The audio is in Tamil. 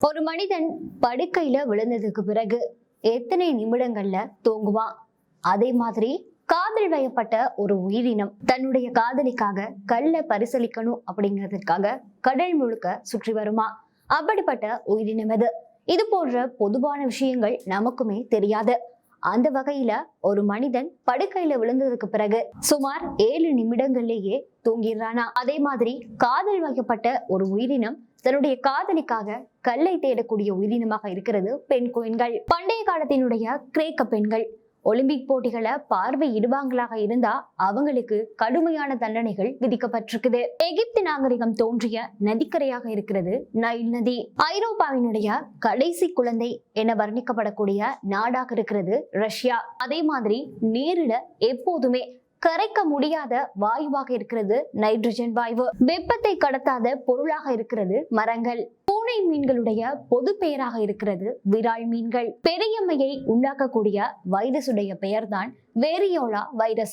ஒரு மனிதன் படுக்கையில விழுந்ததுக்கு பிறகு எத்தனை நிமிடங்கள்ல தூங்குவான்? அதே மாதிரி காதல் வயப்பட்ட ஒரு உயிரினம் தன்னுடைய காதலிக்காக கல்ல பரிசலிக்கணும் அப்படிங்கிறதுக்காக கடல் முழுக்க சுற்றி வருமா? அப்படிப்பட்ட உயிரினம் எது இது போன்ற பொதுவான விஷயங்கள் நமக்குமே தெரியாது. அந்த வகையில ஒரு மனிதன் படுக்கையில விழுந்ததுக்கு பிறகு சுமார் ஏழு நிமிடங்கள்லேயே தூங்கிடுறானா. அதே மாதிரி காதல் வகைப்பட்ட ஒரு உயிரினம் தன்னுடைய காதலிக்காக கல்லை தேடக்கூடிய உயிரினமாக இருக்கிறது பெண் கோயின்கள் பண்டைய காலத்தினுடைய கிரேக்க பெண்கள். ஒலிம்பிக் போட்டிகளை பார்வையிடுவாங்களாக இருந்தா அவங்களுக்கு கடுமையான தண்டனைகள் விதிக்கப்பட்டிருக்குது. எகிப்து நாகரிகம் தோன்றிய நதிக்கரையாக இருக்கிறது நைல் நதி. ஐரோப்பாவினுடைய கடைசி குழந்தை என வர்ணிக்கப்படக்கூடிய நாடாக இருக்கிறது ரஷ்யா. அதே மாதிரி நீரில எப்போதுமே கரைக்க முடியாத வாயுவாக இருக்கிறது நைட்ரஜன் வாயு. வெப்பத்தை கடத்தாத பொருளாக இருக்கிறது மரங்கள். பூனை மீன்களுடைய பொது பெயராக இருக்கிறது விரால் மீன்கள். பெரியம்மையை உண்டாக்கக்கூடிய வைரசுடைய பெயர்தான் வேரியோலா வைரஸ்.